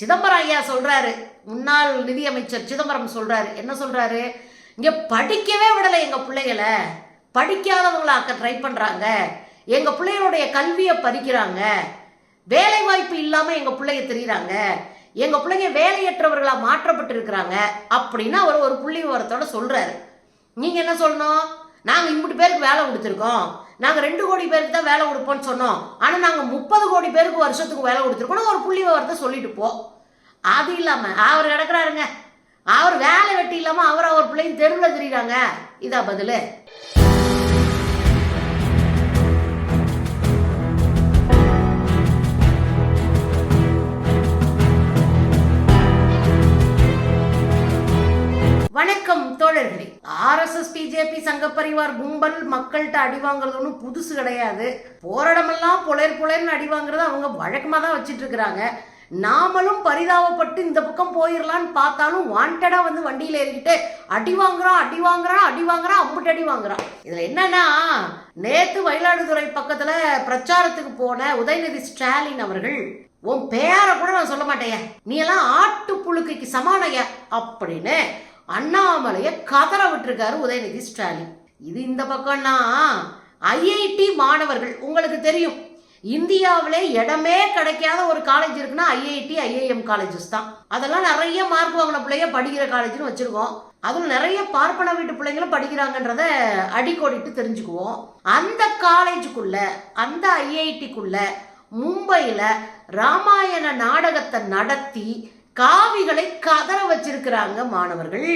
சிதம்பரம் ஐயா சொல்கிறாரு முன்னாள் நிதியமைச்சர் சிதம்பரம் சொல்கிறாரு என்ன சொல்கிறாரு இங்கே படிக்கவே விடலை எங்கள் பிள்ளைகளை. படிக்காதவங்களாக்க ட்ரை பண்ணுறாங்க எங்கள் பிள்ளைகளுடைய கல்வியை பறிக்கிறாங்க. வேலை வாய்ப்பு இல்லாமல் எங்கள் பிள்ளைங்க தெரியுறாங்க. எங்கள் பிள்ளைங்க வேலையற்றவர்களாக மாற்றப்பட்டு இருக்கிறாங்க அப்படின்னு அவர் ஒரு புள்ளி விவரத்தோட சொல்கிறாரு நீங்கள் என்ன சொல்லணும்? நாங்கள் இம்புட்டு பேருக்கு வேலை கொடுத்துருக்கோம். நாங்கள் ரெண்டு கோடி பேருக்கு தான் வேலை கொடுப்போம்னு சொன்னோம். ஆனால் நாங்கள் முப்பது கோடி பேருக்கு வருஷத்துக்கு வேலை கொடுத்துருக்கோம் ஒரு புள்ளி விவரத்தை சொல்லிட்டு போ. அது இல்லாமல் அவர் கிடக்குறாருங்க. அவர் வேலை வெட்டி இல்லாமல் அவர் அவர் பிள்ளைங்க தெருவில் தெரியுறாங்க. இதா பதில். வணக்கம் தோழர்களே. ஆர்எஸ்எஸ் பிஜேபி சங்க பரிவார் கும்பல் மக்கள்கிட்ட அடி வாங்குறது ஒன்றும் புதுசு கிடையாது. போராடமெல்லாம் புலையர் புலையர்னு அடி வாங்குறது அவங்க வழக்கமாக தான் வச்சிட்டு இருக்கிறாங்க. நாமளும் பரிதாபப்பட்டு இந்த பக்கம் போயிடலான்னு பார்த்தாலும் வாண்டடா வந்து வண்டியில ஏறிக்கிட்டு அடி வாங்குறான் அடி வாங்குறான் அடி வாங்குறான் அம்புட்டு அடி வாங்குறான் இதுல என்னன்னா நேத்து மயிலாடுதுறை பக்கத்துல பிரச்சாரத்துக்கு போன உதயநிதி ஸ்டாலின் அவர்கள் உன் பேரை கூட நான் சொல்ல மாட்டேயா நீ எல்லாம் ஆட்டு புழுக்கைக்கு சமானையா அப்படின்னு அண்ணாமலைய கதற விட்டுருக்காரு உதயநிதி ஸ்டாலின். இது இந்த பக்கம்னா ஐஐடி மாணவர்கள் உங்களுக்கு தெரியும். இந்தியாவிலே இடமே கிடைக்காத ஒரு காலேஜ் இருக்குன்னா ஐஐடி ஐஐஎம் காலேஜஸ் தான். அதெல்லாம் நிறைய மார்க் வாங்கின பிள்ளைய படிக்கிற காலேஜ்னு வச்சிருக்கோம். அதுவும் நிறைய பார்ப்பன வீட்டு பிள்ளைங்களும் படிக்கிறாங்கன்றத அடிக்கோடிட்டு தெரிஞ்சுக்குவோம். அந்த காலேஜுக்குள்ள அந்த ஐஐடிக்குள்ள மும்பையில் ராமாயண நாடகத்தை நடத்தி காவிகளை கதற வச்சிருக்கிறாங்க மாணவர்கள்.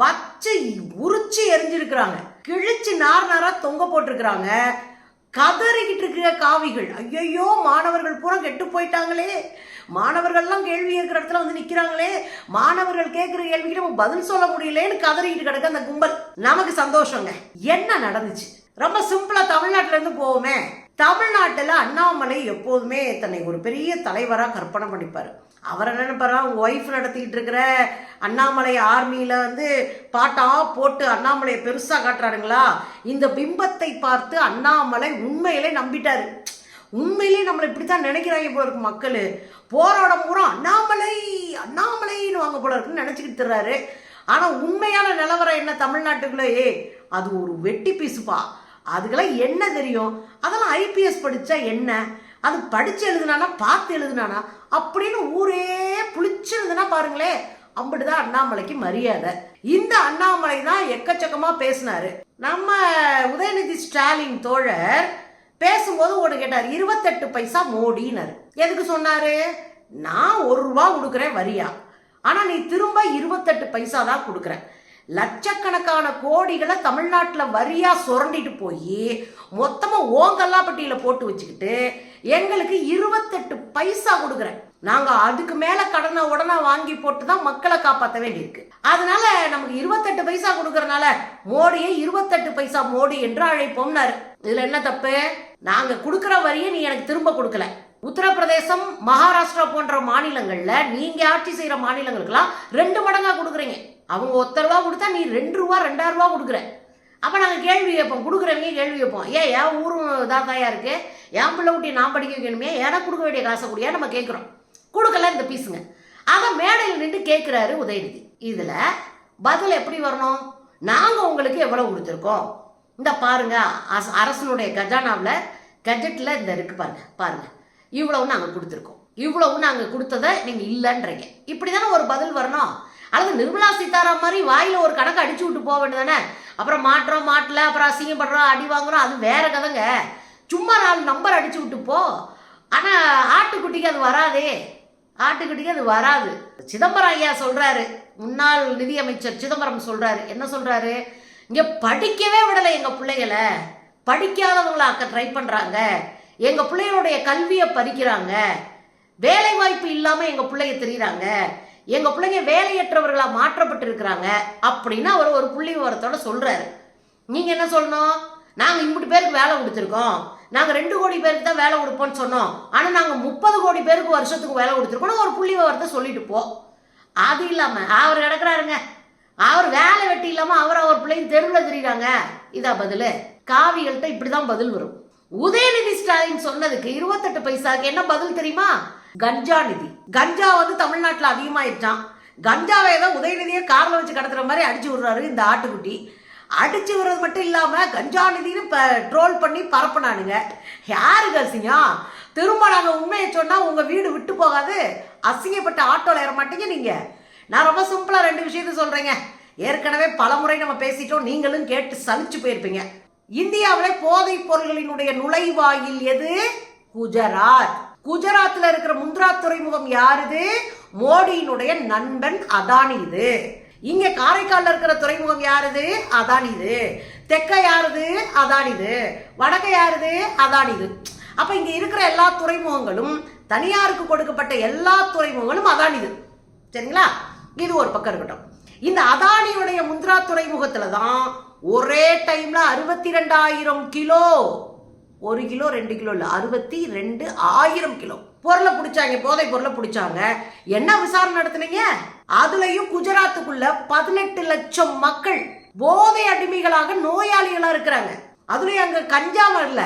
வச்சு உரிச்சு எரிஞ்சிருக்கிறாங்க கிழிச்சு நார் நாரா தொங்க போட்டிருக்கிறாங்க. கதறிக்கிட்டு இருக்கிற காவிகள். ஐயையோ மாணவர்கள் பூரா கெட்டு போயிட்டாங்களே. மாணவர்கள்லாம் கேள்வி கேட்குற இடத்துல வந்து நிற்கிறாங்களே மாணவர்கள் கேட்குற கேள்விக்கு நம்ம பதில் சொல்ல முடியலேன்னு கதறிக்கிட்டு கிடக்க அந்த கும்பல். நமக்கு சந்தோஷங்க. என்ன நடந்துச்சு? ரொம்ப சிம்பிளா தமிழ்நாட்டுல இருந்து போவோமே. தமிழ்நாட்டில் அண்ணாமலை எப்போதுமே தன்னை ஒரு பெரிய தலைவராக கற்பனை பண்ணிப்பார். அவர் என்ன நினைப்பாரா உங்கள் ஒய்ஃப் நடத்திக்கிட்டு இருக்கிற அண்ணாமலை ஆர்மியில் வந்து பாட்டா போட்டு அண்ணாமலையை பெருசாக காட்டுறாருங்களா? இந்த பிம்பத்தை பார்த்து அண்ணாமலை உண்மையிலே நம்பிட்டாரு. உண்மையிலே நம்மளை இப்படி தான் நினைக்கிறாங்க போல இருக்கு மக்கள். போராடம் பூரா அண்ணாமலை அண்ணாமலைன்னு வாங்க போல இருக்குன்னு நினச்சிக்கிட்டு தர்றாரு. ஆனால் உண்மையான நிலவரம் என்ன தமிழ்நாட்டுக்குள்ளே ஏ அது ஒரு வெட்டி பீஸுப்பா அதுக்கெல்லாம் என்ன தெரியும்? அதெல்லாம் ஐபிஎஸ் படித்தா என்ன? அது படித்து எழுதுனானா பார்த்து எழுதுனானா அப்படின்னு ஊரே புளிச்சிருந்துன்னா பாருங்களேன் அப்படிதான் அண்ணாமலைக்கு மரியாதை. இந்த அண்ணாமலை தான் எக்கச்சக்கமாக பேசினாரு. நம்ம உதயநிதி ஸ்டாலின் தோழர் பேசும்போது ஒன்று கேட்டார் இருபத்தெட்டு பைசா மோடினார். எதுக்கு சொன்னாரு? நான் ஒரு ரூபா கொடுக்குறேன் வரியா. ஆனால் நீ திரும்ப இருபத்தெட்டு பைசா தான் கொடுக்குறேன் லட்சக்கணக்கான கோடிகளை தமிழ்நாட்டில் வரியாக சுரண்டிட்டு போய் மொத்தமாக ஓங்கல்லாப்பட்டியில் போட்டு வச்சுக்கிட்டு எங்களுக்கு இருபத்தெட்டு பைசா கொடுக்குறேன். நாங்கள் அதுக்கு மேலே கடனை உடனே வாங்கி போட்டு தான் மக்களை காப்பாற்ற வேண்டியிருக்கு. அதனால நமக்கு இருபத்தெட்டு பைசா கொடுக்கறனால மோடியை இருபத்தெட்டு பைசா மோடி என்று அழைப்போம்னாரு. இதில் என்ன தப்பு? நாங்கள் கொடுக்குற வரியை நீ எனக்கு திரும்ப கொடுக்கல. உத்தரப்பிரதேசம் மகாராஷ்டிரா போன்ற மாநிலங்கள்ல நீங்க ஆட்சி செய்யற மாநிலங்களுக்கெல்லாம் ரெண்டு மடங்கா கொடுக்குறீங்க. அவங்க ஒத்த ரூபா கொடுத்தா நீ ரெண்டு ரூபா ரெண்டாயிரம் ரூபா கொடுக்குற. அப்போ நாங்கள் கேள்வி கேட்போம் கொடுக்குறவங்க கேள்வி கேட்போம். ஏன் என் ஊரும் தாத்தாயா இருக்கு? என் பிள்ளை ஊட்டி நான் படிக்க வைக்கணுமே? எனக்கு கொடுக்க வேண்டிய காசை கூடியா நம்ம கேட்குறோம்? கொடுக்கல இந்த பீஸுங்க. ஆக மேடையில் நின்று கேட்குறாரு உதயநிதி. இதில் பதில் எப்படி வரணும்? நாங்கள் உங்களுக்கு எவ்வளோ கொடுத்துருக்கோம்? இந்த பாருங்க அஸ்- அரசனுடைய கஜானாவில் கஜெட்டில் இந்த இருக்கு பாருங்க பாருங்க. இவ்வளவு நாங்கள் கொடுத்துருக்கோம். இவ்வளவு நாங்கள் கொடுத்ததை நீங்கள் இல்லைன்றீங்க. இப்படி தானே ஒரு பதில் வரணும்? அல்லது நிர்மலா சீதாராம் மாதிரி வாயில் ஒரு கணக்கு அடிச்சு விட்டு போக வேண்டியதானே அப்புறம் மாட்டுறோம் மாட்டல அப்புறம் அசிங்கப்படுறோம் அடி வாங்குறோம் அது வேற கதைங்க. சும்மா நாலு நம்பர் அடிச்சு விட்டு போ. ஆனால் ஆட்டுக்குட்டிக்கு அது வராதே. ஆட்டுக்குட்டிக்கு அது வராது. சிதம்பரம் ஐயா சொல்கிறாரு முன்னாள் நிதியமைச்சர் சிதம்பரம் சொல்கிறாரு என்ன சொல்கிறாரு இங்கே படிக்கவே விடலை எங்கள் பிள்ளைகளை. படிக்காதவங்கள ஆக்க ட்ரை பண்ணுறாங்க எங்கள் பிள்ளைகளுடைய கல்வியை பறிக்கிறாங்க. வேலை வாய்ப்பு இல்லாமல் எங்கள் பிள்ளைய தெரியுறாங்க. எங்க பிள்ளைங்க வேலையற்றவர்களா மாற்றப்பட்டிருக்கிறாங்க அப்படின்னு அவர் ஒரு புள்ளி விவரத்தோட சொல்றாரு. நீங்க என்ன சொல்லணும்? நாங்க இம்புட்டு பேருக்கு வேலை கொடுத்துருக்கோம். நாங்க ரெண்டு கோடி பேருக்கு தான் வேலை கொடுப்போம்னு சொன்னோம். ஆனா நாங்க முப்பது கோடி பேருக்கு வருஷத்துக்கு வேலை கொடுத்துருக்கோம்னு ஒரு புள்ளி விவரத்தை சொல்லிட்டு போ. அது இல்லாம அவர் கிடக்குறாருங்க அவர் வேலை வெட்டி இல்லாம அவர் அவர் பிள்ளைங்க தெருவில் தெரியுறாங்க. இதா பதில். காவிகள்கிட்ட இப்படிதான் பதில் வரும். உதயநிதி ஸ்டாலின் சொன்னதுக்கு இருபத்தெட்டு பைசாக்கு என்ன பதில் தெரியுமா? கஞ்சா நிதி. கஞ்சா வந்து தமிழ்நாட்டில் அதிகமாயிடுச்சான் கஞ்சாவை ஏதோ உதயநிதியை காரில் வச்சு கடத்துற மாதிரி அடிச்சு விடுறாரு இந்த ஆட்டுக்குட்டி. அடிச்சு விடுறது மட்டும் இல்லாமல் கஞ்சா நிதினு ட்ரோல் பண்ணி பரப்பினானுங்க. யாருக்கு அசிங்கம் திரும்ப நாங்கள் உண்மையை சொன்னால் உங்கள் வீடு விட்டு போகாது. அசிங்கப்பட்ட ஆட்டோவில் ஏற மாட்டீங்க நீங்கள் நான் ரொம்ப சிம்பிளாக ரெண்டு விஷயத்த சொல்கிறேங்க ஏற்கனவே பலமுறை நம்ம பேசிட்டோம். நீங்களும் கேட்டு சலிச்சு போயிருப்பீங்க. இந்தியாவில் போதைப் பொருள்களினுடைய நுழைவாயில் எது? குஜராத். குஜராத்தில் இருக்கிற முந்திரா துறைமுகம் யாருது? மோடியினுடைய நண்பன் அதானி இது. இங்க காரைக்காலில் இருக்கிற துறைமுகம் யாருது? அதானிது தெக்க யாருது? அதானிது வடக்க யாருது? அதானிது அப்ப இங்க இருக்கிற எல்லா துறைமுகங்களும் தனியாருக்கு கொடுக்கப்பட்ட எல்லா துறைமுகங்களும் அதானிது சரிங்களா? இது ஒரு பக்கம் இருக்கட்டும். இந்த அதானியுடைய முந்த்ரா துறைமுகத்துல தான் ஒரே டைம்ல அறுபத்தி ரெண்டாயிரம் கிலோ ஒரு கிலோ ரெண்டு கிலோ இல்லை அறுபத்தி ரெண்டு ஆயிரம் கிலோ. பொருளை பிடிச்சாங்க போதை பொருளை பிடிச்சாங்க. என்ன விசாரணை நடத்துனீங்க? அதுலயும் குஜராத்துக்குள்ள பதினெட்டு லட்சம் மக்கள் போதை அடிமைகளாக நோயாளிகளா இருக்கிறாங்க. அதுலயும் அங்க கஞ்சா வரல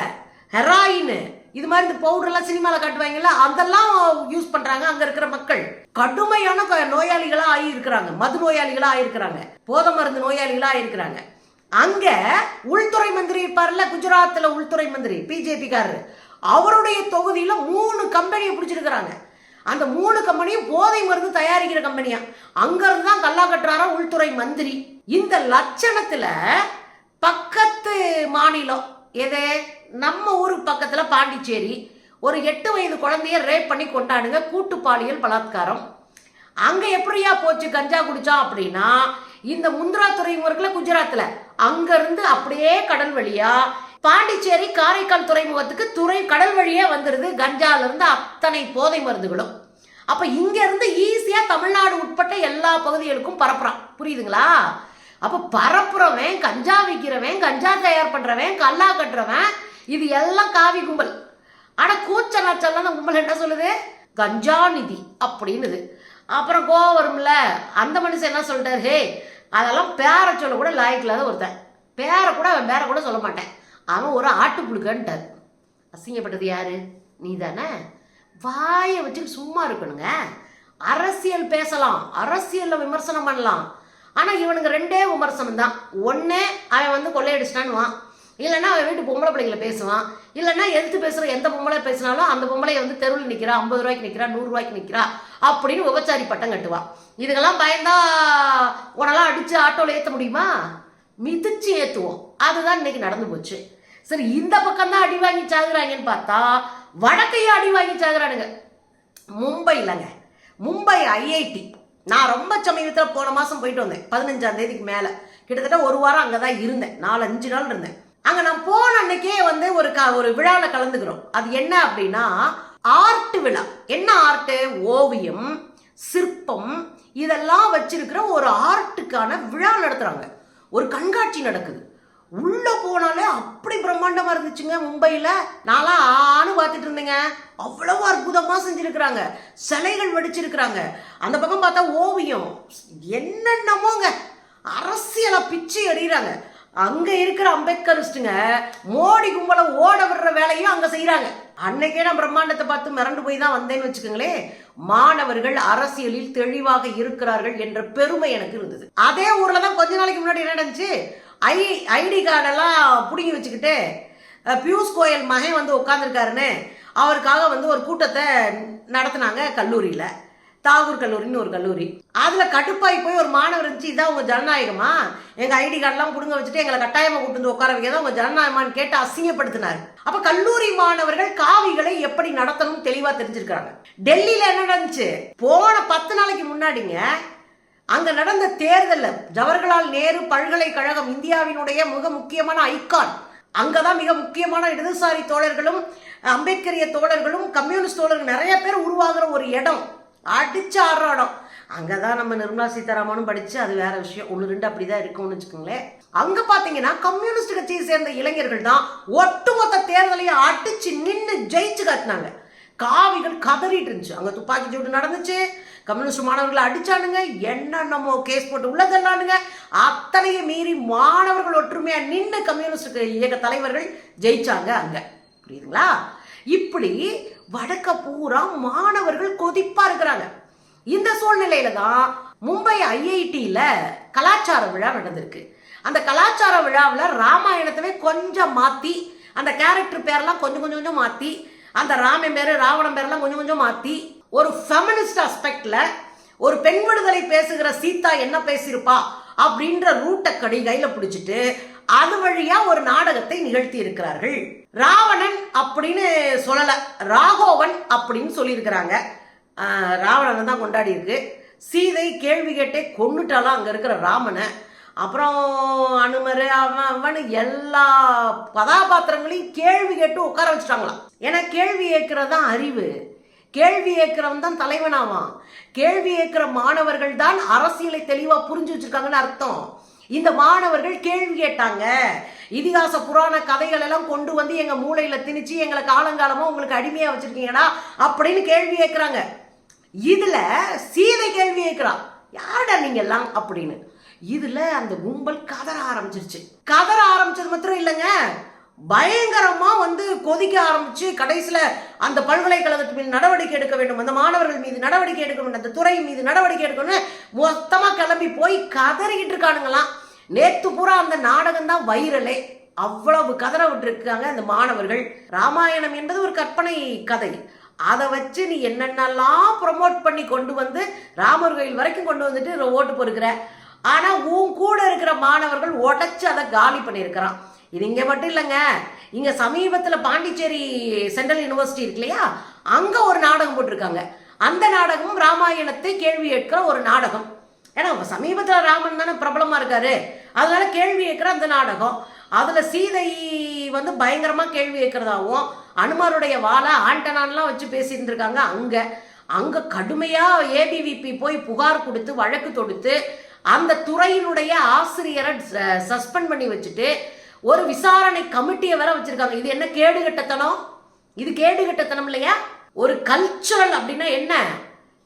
ஹெராயின் இது மாதிரி இந்த பவுடர் எல்லாம் சினிமால காட்டுவாங்கல்ல அதெல்லாம் யூஸ் பண்றாங்க அங்க இருக்கிற மக்கள். கடுமையான க- நோயாளிகளா ஆகி இருக்கிறாங்க மது நோயாளிகளா ஆயிருக்கிறாங்க போதை மருந்து நோயாளிகளா ஆயிருக்கிறாங்க. அங்க உள்துறை மந்திரி இருப்பார்ல குஜராத்ல உள்துறை மந்திரி பிஜேபி காரரு. அவருடைய தொகுதியில மூணு கம்பெனியை பிடிச்சிருக்கிறாங்க. அந்த மூணு கம்பெனியும் போதை மருந்து தயாரிக்கிற கம்பெனியா? அங்கிருந்து தான் கல்லா கட்டுறாரா உள்துறை மந்திரி. இந்த லட்சணத்துல பக்கத்து மாநிலம் எது? நம்ம ஊருக்கு பக்கத்துல பாண்டிச்சேரி. ஒரு எட்டு வயது குழந்தைய ரேப் பண்ணி கொண்டாடுங்க கூட்டு பாலியல் பலாத்காரம். அங்க எப்படியா போச்சு கஞ்சா குடிச்சா அப்படின்னா இந்த முந்திரா துறைமுகத்துல குஜராத்ல. அங்க இருந்து அப்படியே கடல் வழியா பாண்டிச்சேரி காரைக்கால் துறைமுகத்துக்கு துறை கடல் வழியே வந்துருது. கஞ்சால இருந்து அத்தனை போதை மருந்துகளும். அப்ப இங்க இருந்து ஈஸியா தமிழ்நாடு உட்பட்ட எல்லா பகுதிகளுக்கும் பரப்புறான். புரியுதுங்களா? அப்ப பரப்புறவன் கஞ்சா விற்கிறவன் கஞ்சா தயார் பண்றவன் கல்லா கட்டுறவன் இது எல்லாம் காவி கும்பல். ஆனா கூச்ச நாச்சல் அந்த கும்பல் என்ன சொல்லுது? கஞ்சா நிதி அப்படின்னுது. அப்புறம் கோவம் வரும்ல? அந்த மனுஷன் என்ன சொல்றாரு ஹே அதெல்லாம் பேரை சொல்ல கூட லாய்க்கில்லாத ஒருத்தன். பேரை கூட அவன் பேரை கூட சொல்ல மாட்டேன். அவன் ஒரு ஆட்டு புழுக்கன்ட்டார் அசிங்கப்பட்டது யாரு? நீ தானே வாயை வச்சுட்டு சும்மா இருக்கணுங்க. அரசியல் பேசலாம். அரசியலில் விமர்சனம் பண்ணலாம். ஆனால் இவனுங்க ரெண்டே விமர்சனம் தான் ஒன்று அவன் வந்து கொள்ளையடிச்சிட்டான்னுவான். இல்லைன்னா அவன் வீட்டு பொம்பளை பிள்ளைங்களை பேசுவான். இல்லைன்னா எடுத்து பேசுகிற எந்த பொம்பளை பேசினாலும் அந்த பொம்பளை வந்து தெருவில் நிற்கிறா ஐம்பது ரூபாய்க்கு நிற்கிறா நூறு ரூபாய்க்கு அப்படின்னு உபச்சாரி பட்டம் கட்டுவான். இதுக்கெல்லாம் பயந்தா உனெல்லாம் அடித்து ஆட்டோவில் ஏற்ற முடியுமா? மிதிச்சு ஏற்றுவோம் அதுதான் இன்னைக்கு நடந்து போச்சு. சரி இந்த பக்கம் தான் அடி வாங்கி சாகுறாங்கன்னு பார்த்தா வடக்கையே அடி வாங்கி சாகுறானுங்க. மும்பைலங்க மும்பை ஐஐடி நான் ரொம்ப சமீபத்தில் போன மாதம் போயிட்டு வந்தேன். பதினஞ்சாம் தேதிக்கு மேலே. கிட்டத்தட்ட ஒரு வாரம் அங்கே தான் இருந்தேன். நாலு அஞ்சு நாள் இருந்தேன். அங்கே நான் போன அன்னைக்கே வந்து ஒரு க ஒரு விழாவில் கலந்துக்கிறோம். அது என்ன அப்படின்னா ஆர்ட் விழா. என்ன ஆர்ட்டு ஓவியம் சிற்பம் இதெல்லாம் வச்சிருக்கிற ஒரு ஆர்ட்டுக்கான விழா நடத்துகிறாங்க ஒரு கண்காட்சி நடக்குது. உள்ள போனாலே அப்படி பிரம்மாண்டமா இருந்துச்சுங்க மும்பையில. நான்லாம் ஆணு பார்த்துட்டு இருந்தேங்க. அவ்வளவு அற்புதமா செஞ்சிருக்கிறாங்க. சிலைகள் வடிச்சிருக்கிறாங்க. அந்த பக்கம் பார்த்தா ஓவியம். என்னென்னமோங்க. அரசியலை பிச்சு எறிகிறாங்க அங்க இருக்கிற அம்பேத்கரிஸ்டுங்க மோடி கும்பலை ஓட விடுற வேலையும் அங்க செய்யறாங்க அன்னைக்கே நான் பிரம்மாண்டத்தை பார்த்து மிரண்டு போய் தான் வந்தேன்னு வச்சுக்கோங்களேன். மாணவர்கள் அரசியலில் தெளிவாக இருக்கிறார்கள் என்ற பெருமை எனக்கு இருந்தது. அதே ஊர்ல தான் கொஞ்ச நாளைக்கு முன்னாடி என்ன நடந்துச்சு? ஐ ஐடி கார்டெல்லாம் பிடுங்கி வச்சுக்கிட்டு பியூஷ் கோயல் மகன் வந்து உட்காந்துருக்காருன்னு அவருக்காக வந்து ஒரு கூட்டத்தை நடத்தினாங்க கல்லூரியில். தாகூர் கல்லூரின்னு ஒரு கல்லூரி. அதில் கடுப்பாகி போய் ஒரு மாணவர் இருந்துச்சு இதான் உங்கள் ஜனநாயகமா? எங்கள் ஐடி கார்டெலாம் பிடுங்க வச்சுட்டு எங்களை கட்டாயமாக கூட்டு வந்து உட்கார வைக்க உங்கள் ஜனநாயகமான்னு கேட்டு அசிங்கப்படுத்தினார். அப்போ கல்லூரி மாணவர்கள் காவிகளை எப்படி நடத்தணும் தெளிவாக தெரிஞ்சிருக்கிறாங்க. டெல்லியில் என்ன நடந்துச்சு? போன பத்து நாளைக்கு முன்னாடிங்க அங்க நடந்த தேர்தலில் ஜவஹர்லால் நேரு பல்கலைக்கழகம் இந்தியாவினுடைய மிக முக்கியமான ஐகான். அங்கதான் மிக முக்கியமான இடதுசாரி தோழர்களும் அம்பேத்கரிய தோழர்களும் கம்யூனிஸ்ட் தோழர்கள் நிறைய பேர் உருவாகிற ஒரு இடம். அடிச்சு ஆடுற அங்கே தான் நம்ம நிர்மலா சீதாராமனும் படித்து அது வேற விஷயம். ஒன்று ரெண்டு அப்படி தான் இருக்கும்னு வச்சுக்கோங்களேன். அங்கே பார்த்தீங்கன்னா கம்யூனிஸ்ட் கட்சியை சேர்ந்த இளைஞர்கள் தான் ஒட்டுமொத்த தேர்தலையும் அடிச்சு நின்று ஜெயிச்சு காட்டினாங்க. காவிகள் கதறிட்டு இருந்துச்சு. அங்கே துப்பாக்கி சூடு நடந்துச்சு. கம்யூனிஸ்ட் மாணவர்களை அடிச்சானுங்க. என்னென்னமோ கேஸ் போட்டு உள்ள தள்ளானுங்க. அத்தனையை மீறி மாணவர்கள் ஒற்றுமையாக நின்று கம்யூனிஸ்ட் இயக்க தலைவர்கள் ஜெயிச்சாங்க அங்கே. புரியுதுங்களா? இப்படி வடக்க பூரா மாணவர்கள் கொதிப்பா இருக்கிறாங்க. இந்த சூழ்நிலையில தான் மும்பை ஐஐடியில கலாச்சார விழா நடந்திருக்கு. அந்த கலாச்சார விழாவில் ராமாயணத்தவே கொஞ்சம் மாற்றி அந்த கேரக்டர் பேரெல்லாம் கொஞ்சம் கொஞ்சம் கொஞ்சம் மாற்றி அந்த ராமன் பேர் ராவணன் பேரெல்லாம் கொஞ்சம் கொஞ்சம் மாற்றி ஒரு ஃபெமினிஸ்ட் அஸ்பெக்டில் ஒரு பெண் விடுதலை பேசுகிற சீதா என்ன பேசியிருப்பா அப்படின்ற ரூட்டை கடி கையில் பிடிச்சிட்டு அது வழியா ஒரு நாடகத்தை நிகழ்த்தி இருக்கிறார்கள். ராவணன் அப்படின்னு சொல்லல. ராகோவன் அப்படின்னு சொல்லியிருக்கிறாங்க. ராவணன் தான் கொண்டாடி இருக்கு. சீதை கேள்வி கேட்டே கொண்டுட்டாலாம் அங்க இருக்கிற ராமனை. அப்புறம் அனுமர் அவன் அவன் எல்லா கதாபாத்திரங்களையும் கேள்வி கேட்டு உட்கார வச்சுட்டாங்களாம். ஏன்னா கேள்வி கேட்கறது தான் அறிவு. கேள்வி ஏற்கிறவன் தான் தலைவனாவான். கேள்வி ஏற்கிற மாணவர்கள் தான் அரசியலை தெளிவாக புரிஞ்சு வச்சிருக்காங்கன்னு அர்த்தம். இந்த மாணவர்கள் கேள்வி கேட்டாங்க. இதிகாச புராண கதைகள் எல்லாம் கொண்டு வந்து எங்க மூளையில திணிச்சு எங்களை காலங்காலமா உங்களுக்கு அடிமையா வச்சிருக்கீங்கடா அப்படின்னு கேள்வி கேட்கிறாங்க இதுல சீதை கேள்வி கேட்கிறான் யாரடா நீங்க எல்லாம் அப்படின்னு. இதுல அந்த கும்பல் கதற ஆரம்பிச்சிருச்சு. கதற ஆரம்பிச்சது மாத்திரம் இல்லைங்க. பயங்கரமா வந்து கொதிக்க ஆரம்பிச்சு கடைசியில அந்த பல்கலைக்கழகத்து மீது நடவடிக்கை எடுக்க வேண்டும் அந்த மாணவர்கள் மீது நடவடிக்கை எடுக்க வேண்டும் அந்த துறை மீது நடவடிக்கை எடுக்கணும்னு மொத்தமா கிளம்பி போய் கதறிக்கிட்டு இருக்கானுங்களாம். நேத்து பூரா அந்த நாடகம் தான் வைரலே. அவ்வளவு கதற விட்டுருக்காங்க அந்த மாணவர்கள். ராமாயணம் என்பது ஒரு கற்பனை கதை. அதை வச்சு நீ என்னென்னலாம் ப்ரொமோட் பண்ணி கொண்டு வந்து ராமர் கோயில் வரைக்கும் கொண்டு வந்துட்டு ஓட்டு பொறுக்கிற ஆனால் உன் கூட இருக்கிற மாணவர்கள் உடச்சி அதை காலி பண்ணியிருக்கிறான். இது இங்க மட்டும் இல்லைங்க. இங்க சமீபத்தில் பாண்டிச்சேரி சென்ட்ரல் யூனிவர்சிட்டி இருக்கு இல்லையா? அங்க ஒரு நாடகம் போட்டிருக்காங்க. அந்த நாடகமும் ராமாயணத்தை கேள்வி கேட்கிற ஒரு நாடகம். ஏன்னா சமீபத்தில் ராமன் தானே பிரபலமா இருக்காரு. அதனால கேள்வி கேட்கிற அந்த நாடகம். அதுல சீதை வந்து பயங்கரமா கேள்வி கேட்கறதாவும் அனுமாருடைய வாழை ஆண்டனான்லாம் வச்சு பேசிட்டு இருக்காங்க அங்க. அங்க கடுமையா ஏபிவிபி போய் புகார் கொடுத்து வழக்கு தொடுத்து அந்த துறையினுடைய ஆசிரியரை சஸ்பெண்ட் பண்ணி வச்சுட்டு ஒரு விசாரணை கமிட்டியை வேற வச்சிருக்காங்க. இது என்ன கேடுகட்டத்தனம் இது கேடுகட்டத்தனம் இல்லையா? ஒரு கல்ச்சுரல் அப்படின்னா என்ன?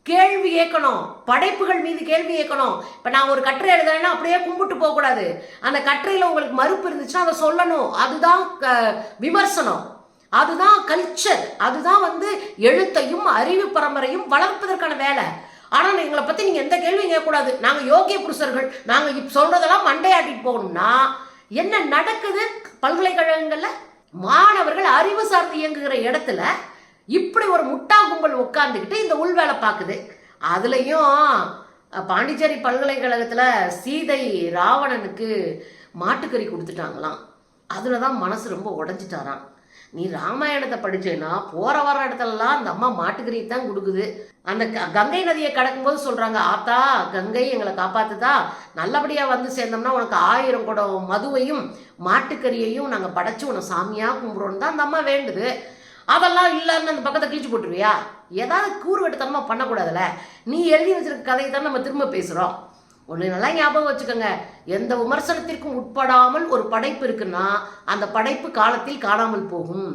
கேள்வி கேட்கணும் படைப்புகள் மீது கேள்வி கேட்கணும் இப்போ நான் ஒரு கட்டுரை எழுதுறேன்னா அப்படியே கும்பிட்டு போகக்கூடாது அந்த கட்டுரையில் உங்களுக்கு மறுப்பு இருந்துச்சுன்னா அதை சொல்லணும். அதுதான் க- விமர்சனம். அதுதான் கல்ச்சர் அதுதான் வந்து எழுத்தையும் அறிவு பரம்பரையும் வளர்ப்பதற்கான வேலை. ஆனால் எங்களை பற்றி நீங்கள் எந்த கேள்வியும் கேட்கக்கூடாது. நாங்கள் யோகிய புருஷர்கள். நாங்கள் இப்போ சொல்கிறதெல்லாம் மண்டையாட்டிட்டு போகணும்னா என்ன நடக்குது? பல்கலைக்கழகங்களில் மாணவர்கள் அறிவு சார்ந்து இயங்குகிற இடத்துல இப்படி ஒரு முட்டா கும்பல் உட்காந்துக்கிட்டு இந்த உள் வேலை பார்க்குது. அதுலேயும் பாண்டிச்சேரி பல்கலைக்கழகத்தில் சீதை ராவணனுக்கு மாட்டுக்கறி கொடுத்துட்டாங்களாம். அதில் தான் மனசு ரொம்ப உடஞ்சிட்டாராம். நீ ராமாயணத்தை படிச்சேன்னா போற வர இடத்துலலாம் அந்த அம்மா மாட்டுக்கறி தான் கொடுக்குது. அந்த க- கங்கை நதியை கடக்கும்போது சொல்றாங்க ஆத்தா கங்கை எங்களை காப்பாத்துதா? நல்லபடியா வந்து சேர்ந்தோம்னா உனக்கு ஆயிரம் குடம் மதுவையும் மாட்டுக்கறியையும் நாங்கள் படைச்சு உன சாமியா கும்பிடுறோம் தான் அந்த அம்மா வேண்டுது. அதெல்லாம் இல்லைன்னு அந்த பக்கத்தை கிழிச்சு போட்டுருவியா? ஏதாவது கூறுகட்டுத்தனமா பண்ணக்கூடாதுல்ல நீ எழுதி வச்சிருக்க கதையை தான் நம்ம திரும்ப பேசுறோம். ஒன்று நல்லா ஞாபகம் வச்சுக்கோங்க. எந்த விமர்சனத்திற்கும் உட்படாமல் ஒரு படைப்பு இருக்குன்னா அந்த படைப்பு காலத்தில் காணாமல் போகும்.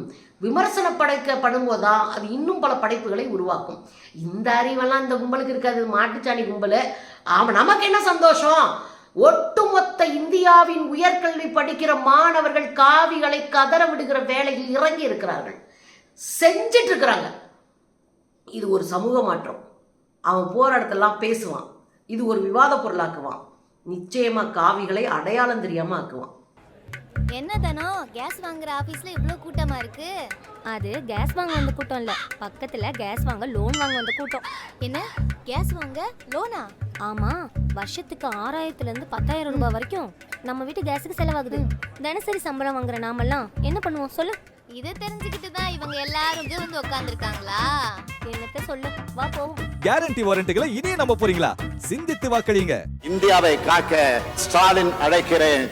விமர்சனம் படைக்கப்படும் போதுதான் அது இன்னும் பல படைப்புகளை உருவாக்கும். இந்த அறிவெல்லாம் இந்த கும்பலுக்கு இருக்காது. மாட்டுச்சாணி கும்பல். ஆமாம் நமக்கு என்ன சந்தோஷம்? ஒட்டுமொத்த இந்தியாவின் உயர்கல்வி படிக்கிற மாணவர்கள் காவிகளை கதற விடுகிற வேலையில் இறங்கி இருக்கிறார்கள். செஞ்சிட்டு இருக்கிறாங்க. இது ஒரு சமூக மாற்றம். அவன் போற இடத்தெல்லாம் பேசுவான். இது ஒரு விவாத பொருளாக்குவான். நிச்சயமா காவிகளை அடையாளம் தெரியாம ஆக்குவான். என்ன தானோ? கேஸ் வாங்குற ஆபீஸ்ல இவ்ளோ கூட்டமா இருக்கு? அது கேஸ் வாங்க வந்த கூட்டம் இல்ல. பக்கத்துல கேஸ் வாங்க லோன் வாங்க வந்த கூட்டம். என்ன? கேஸ் வாங்க? லோனா ஆமா. வருஷத்துக்கு ஆறாயிரத்துல இருந்து பத்தாயிரம் ரூபாய் வரைக்கும் நம்ம வீட்டு கேஸுக்கு செலவாகுது. தினசரி சம்பளம் வாங்குற நாமெல்லாம் என்ன பண்ணுவோம்? சொல்லு. இதை தெரிஞ்சுக்கிட்டு தான் இவங்க எல்லாரும் இங்க வந்து உட்காந்துருக்காங்களா என்னத்த சொல்லு வா போவோம். கேரண்டி வாரண்டிகளை இனியும் நம்ப போறீங்களா? சிந்தித்து வாக்களிங்க. இந்தியாவை காக்க ஸ்டாலின் அழைக்கிறேன்.